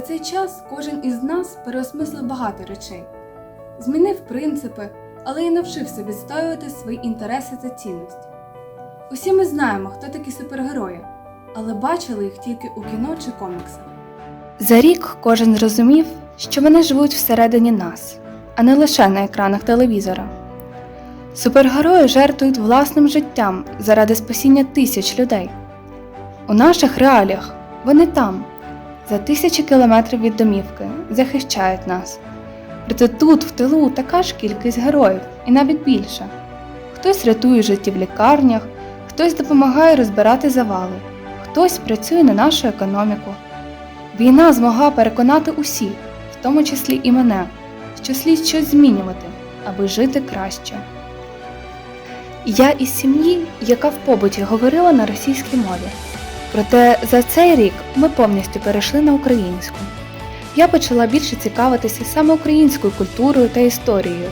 час кожен із нас переосмислив багато речей, змінив принципи, але й навчився відстоювати свої інтереси та цінності. Усі ми знаємо, хто такі супергерої, але бачили їх тільки у кіно чи коміксах. За рік кожен зрозумів, що вони живуть всередині нас, а не лише на екранах телевізора. Супергерої жертвують власним життям заради спасіння тисяч людей. У наших реаліях вони там, за тисячі кілометрів від домівки, захищають нас. Проте тут, в тилу, така ж кількість героїв, і навіть більше. Хтось рятує житті в лікарнях, хтось допомагає розбирати завали, хтось працює на нашу економіку. Війна змогла переконати усіх, в тому числі і мене, що слід щось змінювати, аби жити краще. Я із сім'ї, яка в побуті говорила на російській мові. Проте за цей рік ми повністю перейшли на українську. Я почала більше цікавитися саме українською культурою та історією,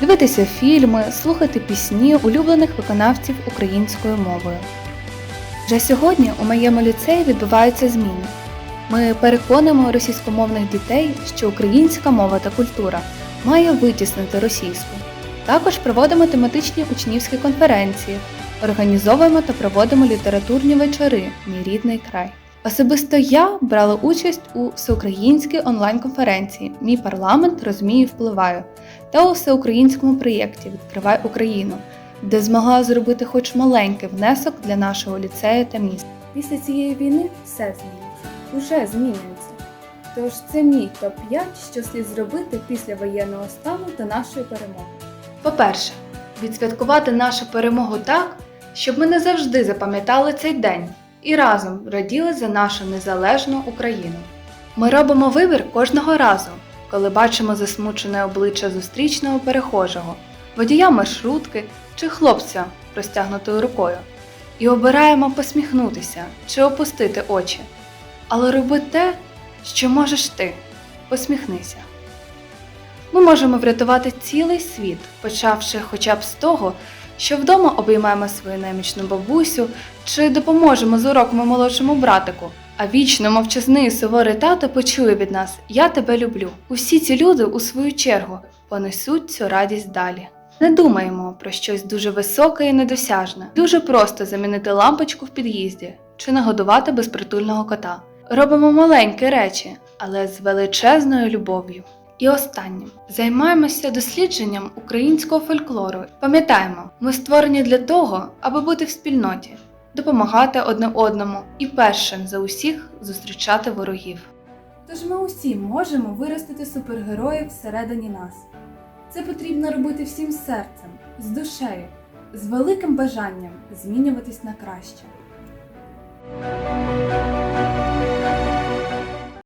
дивитися фільми, слухати пісні улюблених виконавців українською мовою. Вже сьогодні у моєму ліцеї відбуваються зміни. Ми переконуємо російськомовних дітей, що українська мова та культура має витіснити російську. Також проводимо тематичні учнівські конференції, організовуємо та проводимо літературні вечори Мій рідний край. Особисто я брала участь у всеукраїнській онлайн-конференції Мій парламент розумію і впливаю та у всеукраїнському проєкті Відкривай Україну, де змогла зробити хоч маленький внесок для нашого ліцею та міста. Після цієї війни все зміниться, уже змінюється. Тож це мій топ-5, що слід зробити після воєнного стану та нашої перемоги. По-перше, відсвяткувати нашу перемогу так, щоб ми не завжди запам'ятали цей день і разом раділи за нашу незалежну Україну. Ми робимо вибір кожного разу, коли бачимо засмучене обличчя зустрічного перехожого, водія маршрутки чи хлопця простягнутою рукою, і обираємо посміхнутися чи опустити очі. Але роби те, що можеш ти. Посміхнися. Ми можемо врятувати цілий світ, почавши хоча б з того, що вдома обіймаємо свою немічну бабусю чи допоможемо з уроками молодшому братику. А вічно мовчазний суворий тато почує від нас Я тебе люблю. Усі ці люди, у свою чергу, понесуть цю радість далі. Не думаємо про щось дуже високе і недосяжне. Дуже просто замінити лампочку в під'їзді чи нагодувати безпритульного кота. Робимо маленькі речі, але з величезною любов'ю. І останнім займаємося дослідженням українського фольклору. Пам'ятаємо, ми створені для того, аби бути в спільноті, допомагати одне одному і першим за усіх зустрічати ворогів. Тож ми усі можемо виростити супергероїв всередині нас. Це потрібно робити всім серцем, з душею, з великим бажанням змінюватись на краще.